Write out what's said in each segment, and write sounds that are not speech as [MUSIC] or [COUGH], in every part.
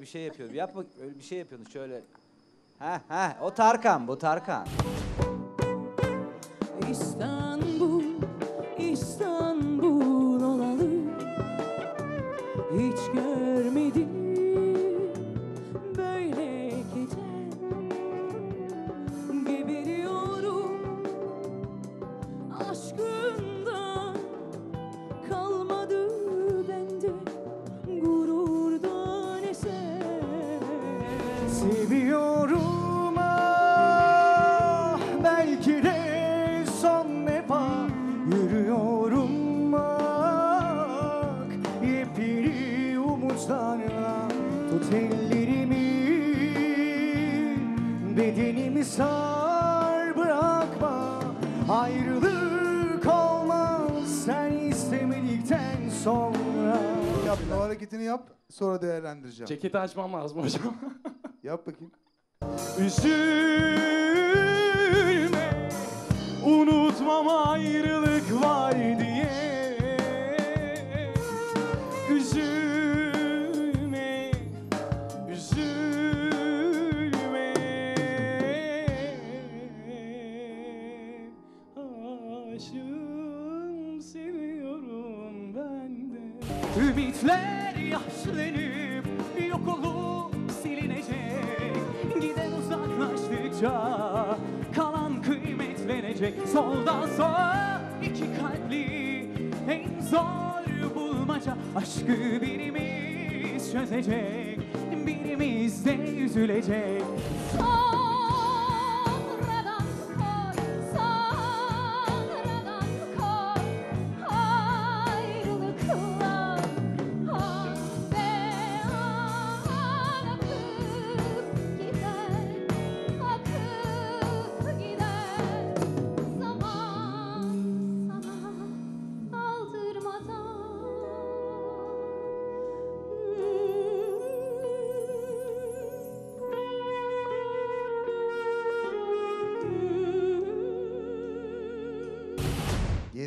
şöyle bir şey yapıyor. Yap bak öyle bir şey yapıyorsun şöyle. Ha ha o Tarkan bu Tarkan. İstanbul, İstanbul olalı Hiç görmedim Seviyorum ah belki de son defa Yürüyorum bak yepyeni umutlarla Tut ellerimi bedenimi sar bırakma Ayrılık olmaz sen istemedikten sonra Yap hareketini yap sonra değerlendireceğim. Ceketi açmam lazım hocam. [LAUGHS] Yap bakayım. Üzülme Unutmam ayrılık var diye. Üzülme Üzülme. Aşığım seviyorum ben de. Ümitler yaşlanıp yok olup uzaklaştıkça kalan kıymetlenecek Soldan sağa iki kalpli en zor bulmaca. Aşkı birimiz çözecek birimiz de üzülecek. Sonradan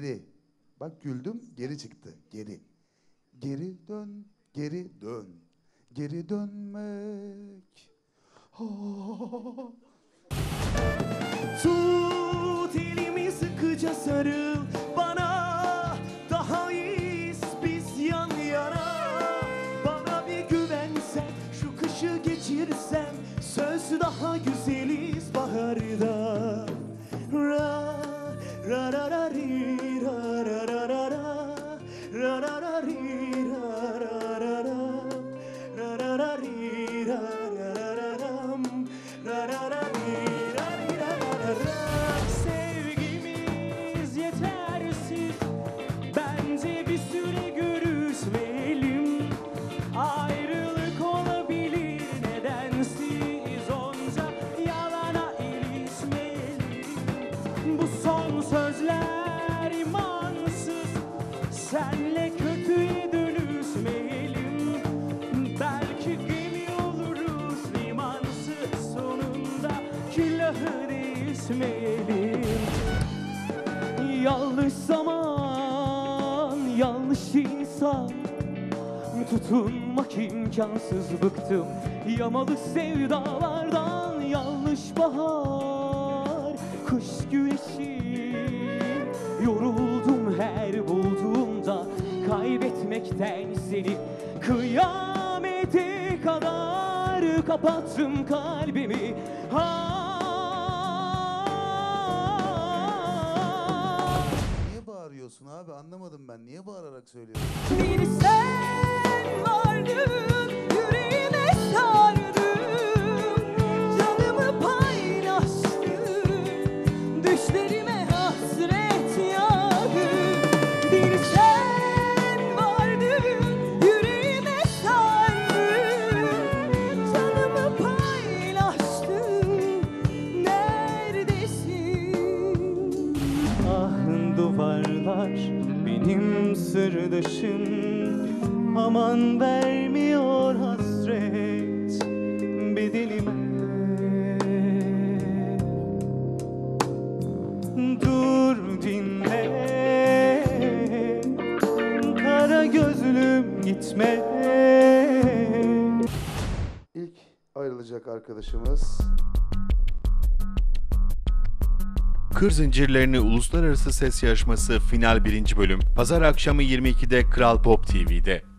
Geri. Bak güldüm geri çıktı. Geri. Geri dön. Geri dön. Geri dönmek. [LAUGHS] Tut elimi sıkıca sarıl bana Daha iyiyiz biz yan yana Bana bir güvensen şu kışı geçirsem Söz daha güzeliz Senle kötüye dönüşmeyelim. Belki gemi oluruz limansız Sonunda. Külahı değişmeyelim. Yanlış zaman, yanlış insan. Tutunmak imkansız bıktım. Yamalı sevdalardan yanlış bahar. Kış güneşi Yoruldum her bulduğumda Kaybetmekten seni Kıyamete kadar Kapattım kalbimi Ah Niye bağırıyorsun abi? Anlamadım ben. Niye bağırarak söylüyorsun? Beni sen duvarlar benim sırdaşım Aman vermiyor hasret bedenime. Dur dinle Kara gözlüm gitme. İlk ayrılacak arkadaşımız Kır Zincirlerini Uluslararası Ses Yarışması Final 1. Bölüm Pazar akşamı 22'de Kral Pop TV'de.